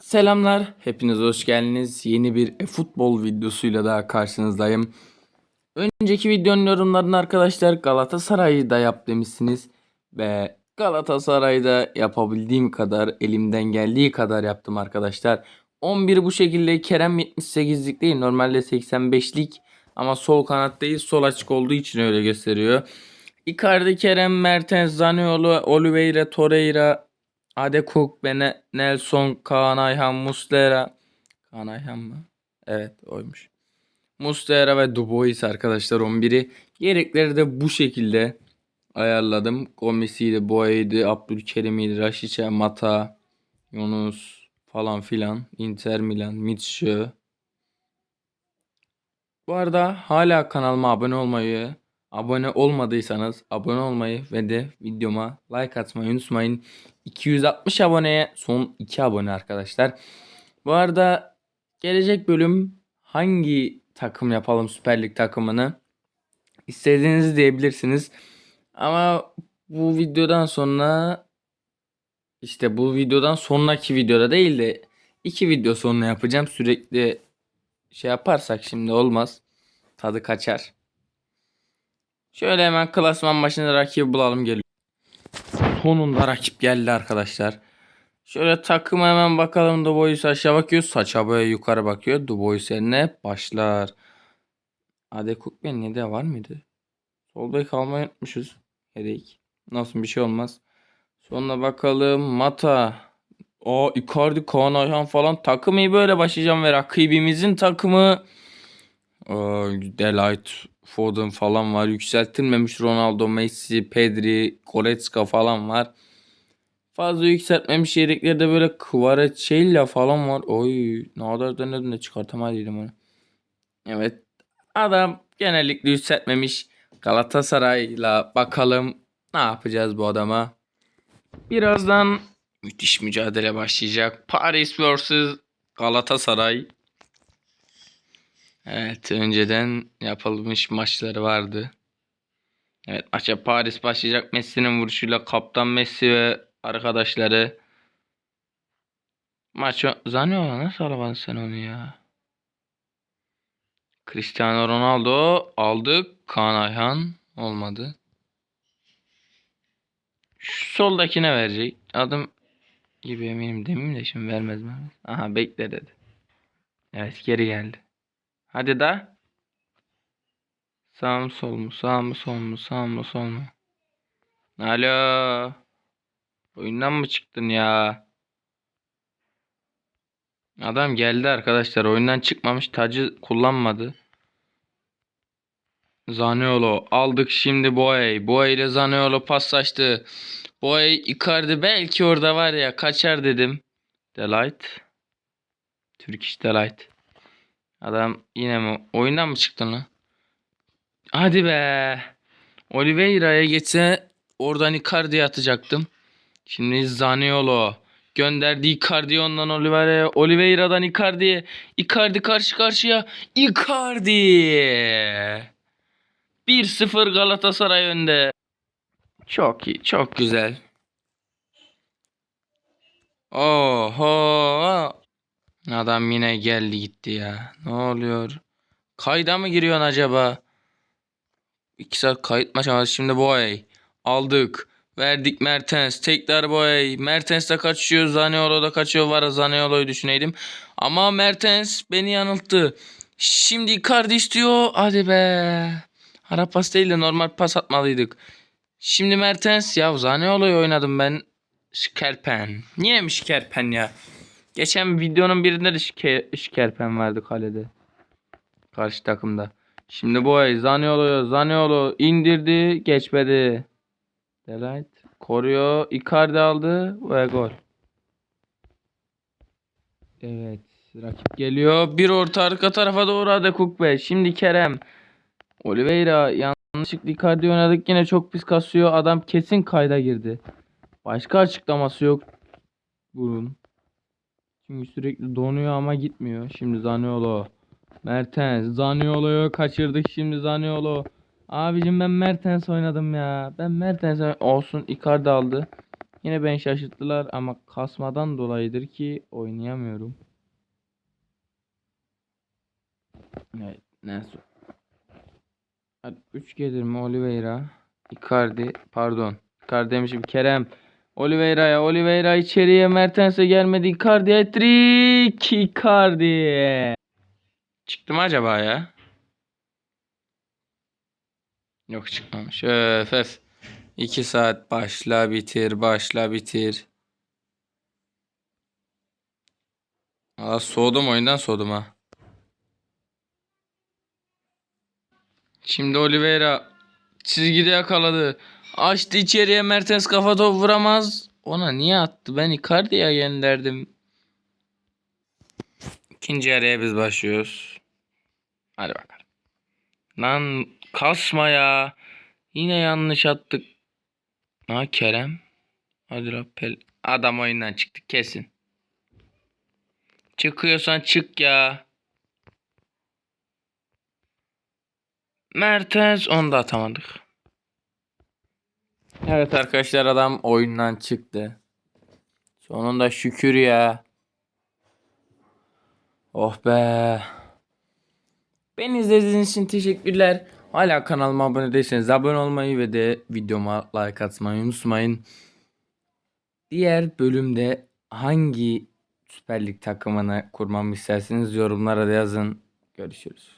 Selamlar, hepiniz hoş geldiniz. Yeni bir e-futbol videosuyla daha karşınızdayım. Önceki videonun yorumlarını arkadaşlar Galatasaray'ı da yap demişsiniz. Ve Galatasaray'da yapabildiğim kadar, elimden geldiği kadar yaptım arkadaşlar. 11 bu şekilde Kerem 78'lik değil, normalde 85'lik. Ama sol kanat değil, sol açık olduğu için öyle gösteriyor. Icardi, Kerem, Mertens, Zaniolo, Oliveira, Torreira, Adekuk, Bene, Nelson, Kaan Ayhan, Muslera. Kaan Ayhan mı? Evet oymuş. Muslera ve Dubois arkadaşlar 11'i. Yedekleri de bu şekilde ayarladım. Gomis'iydi, Boya'ydı, Abdülkerim'iydi, Raşiç'e, Mata, Yunus falan filan. Inter Milan, Mitsche. Bu arada hala kanalıma abone olmayı, abone olmadıysanız abone olmayı ve de videoma like atmayı unutmayın. 260 aboneye son 2 abone arkadaşlar. Bu arada gelecek bölüm hangi takım yapalım Süper Lig takımını istediğinizi diyebilirsiniz. Ama bu videodan sonra işte bu videodan sonraki videoda değil de iki video sonra yapacağım. Sürekli şey yaparsak şimdi olmaz. Tadı kaçar. Şöyle hemen klasman başında rakibi bulalım geliyor. Sonunda rakip geldi arkadaşlar. Şöyle takıma hemen bakalım. Dubois aşağı bakıyor. Saça böyle yukarı bakıyor. Dubois eline başlar. Adekuk ben ne de var mıydı? Sol bek almayı unutmuşuz. Herek. Nasıl bir şey olmaz. Sonra bakalım. Mata. O Icardi, Kaan falan takım iyi böyle başlayacağım ve rakibimizin takımı Delight, Foden falan var. Yükseltilmemiş Ronaldo, Messi, Pedri, Goretzka falan var. Fazla yükseltmemiş yedeklerde böyle Kvaratskhelia falan var. Oy ne kadar denedim de çıkartamadıydım onu. Evet. Adam genellikle yükseltmemiş. Galatasaray'la bakalım ne yapacağız bu adama. Birazdan müthiş mücadele başlayacak. Paris vs Galatasaray. Evet önceden yapılmış maçları vardı. Evet maça Paris başlayacak. Messi'nin vuruşuyla kaptan Messi ve arkadaşları. Maç Zaniolo nasıl alamadın sen onu ya? Cristiano Ronaldo aldık. Kaan Ayhan olmadı. Şu soldakine verecek. Adım gibi eminim demeyeyim de şimdi vermez mi? Aha bekle dedi. Evet geri geldi. Hadi da. Sağ mı sol mu? Sağ mı sol mu? Sağ mı sol mu? Alo. Oyundan mı çıktın ya? Adam geldi arkadaşlar. Oyundan çıkmamış. Tacı kullanmadı. Zaniolo aldık şimdi Boey. Boey ile Zaniolo paslaştı. Boey Icardi belki orada var ya kaçar dedim. Delight. Turkish Delight. Adam yine mi? Oyundan mı çıktın lan? Hadi be. Oliveira'ya geçse oradan Icardi'ye atacaktım. Şimdi Zaniolo. Gönderdi Icardi ondan Oliveira'ya. Oliveira'dan Icardi'ye. Icardi karşı karşıya. Icardi. 1-0 Galatasaray önde. Çok iyi. Çok güzel. Oho. Adam yine geldi gitti ya. Ne oluyor? Kayda mı giriyorsun acaba? 2 saat kayıt maç ama şimdi boy. Aldık. Verdik Mertens. Tekrar boy. Mertens de kaçıyor. Zaniolo da kaçıyor. Var Zaniolo'yu düşüneydim. Ama Mertens beni yanılttı. Şimdi Icardi istiyor. Hadi be. Ara pas değil de normal pas atmalıydık. Şimdi Mertens. Ya Zaniolo'yu oynadım ben. Şkerpen. Niye mi Şkerpen ya? Geçen videonun birinde de şike, şikerpen vardı kalede. Karşı takımda. Şimdi bu ay Zaniolo Zaniolo indirdi geçmedi. Delight koruyor. Icardi aldı ve gol. Evet rakip geliyor. Bir orta arka tarafa doğru Adekuk Bey. Şimdi Kerem. Oliveira yanlışlıkla Icardi oynadık yine çok pis kasıyor. Adam kesin kayda girdi. Başka açıklaması yok. Bunun. Çünkü sürekli donuyor ama gitmiyor. Şimdi Zaniolo. Mertens. Zaniolo'yu kaçırdık şimdi Zaniolo. Abicim ben Mertens oynadım ya. Ben Mertens olsun. Icardi aldı. Yine ben şaşırttılar ama kasmadan dolayıdır ki oynayamıyorum. Evet, neyse. Hadi 3 gelir mi Oliveira? Icardi, pardon. Icardi demişim Kerem. Oliveira'ya, Oliveira içeriye Mertens'e gelmedi. Icardi hat-trick. Icardi. Çıktı mı acaba ya? Yok çıkmamış. Öf öf. 2 saat başla bitir başla bitir. Aa, soğudum oyundan soğudum ha. Şimdi Oliveira çizgide yakaladı. Açtı içeriye Mertens kafa top vuramaz. Ona niye attı? Ben Icardi'ye gönderdim. İkinci yarıya biz başlıyoruz. Hadi bakalım. Lan kasma ya. Yine yanlış attık. Ha Kerem. Hadi Rappel. Adam oyundan çıktı kesin. Çıkıyorsan çık ya. Mertens onu da atamadık. Evet arkadaşlar adam oyundan çıktı. Sonunda şükür ya. Oh be. Beni izlediğiniz için teşekkürler. Hala kanalıma abone değilseniz abone olmayı ve de videoma like atmayı unutmayın. Diğer bölümde hangi Süper Lig takımını kurmamı isterseniz yorumlara da yazın. Görüşürüz.